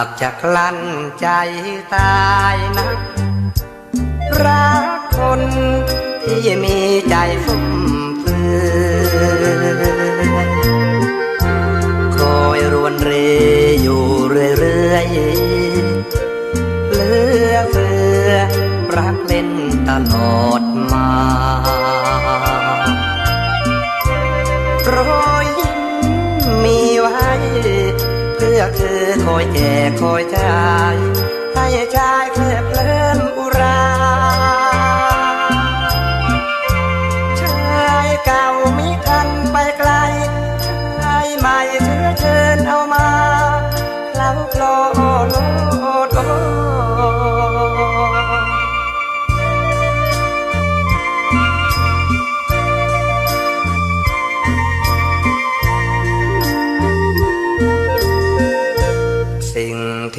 ากจะกลั้นใจตายนะรักคนที่มีใจฟุ่มเฟือยคอยรวนเรอยู่เรื่อยๆเหลือเฟือรักเล่นตลอด เพื่อคือคอยแก่คอยจายให้ชายเคลิบเพลินอุราชายเก่ามิทันไปไกลชายใหม่เชื้อเชิญเอามา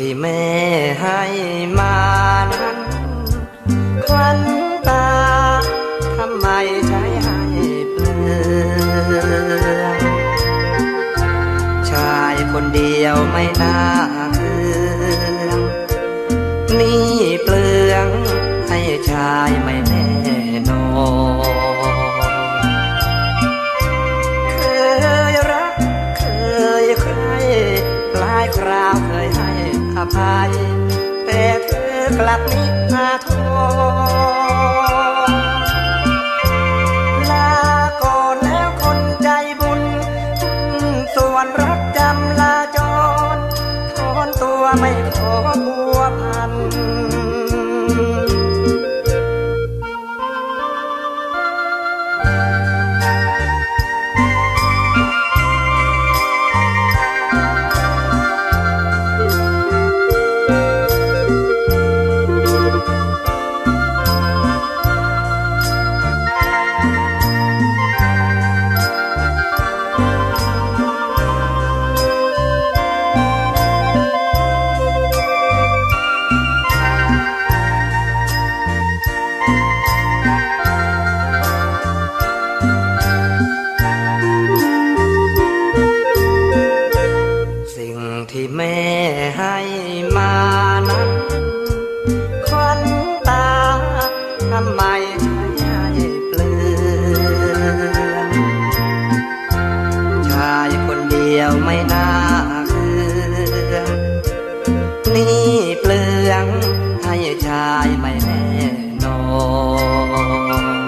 ที่แม่ให้มานั้นควันตาทำไมใช้ให้เปลืองชายคนเดียวไม่น่าเอืองนี่เปลื ภัยแต่เธอกลับนิพาทษลาก่อนแล้วคนใจบุญ ส่วนรักจำลาจร ถอนตัวไม่ขอพัวพัน ที่แม่ให้มานั้นควันตาทำไมใช้ให้เปลืองชายคนเดียวไม่น่าเคือนี่เปลืองให้ชายไม่แน่นอน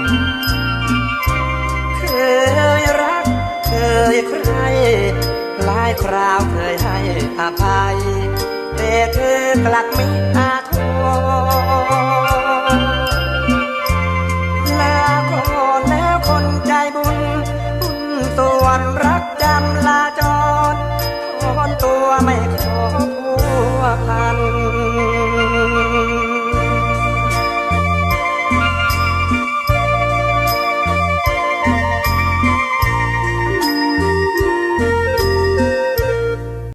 คราวเคยให้อภัยแต่เธอกลับไม่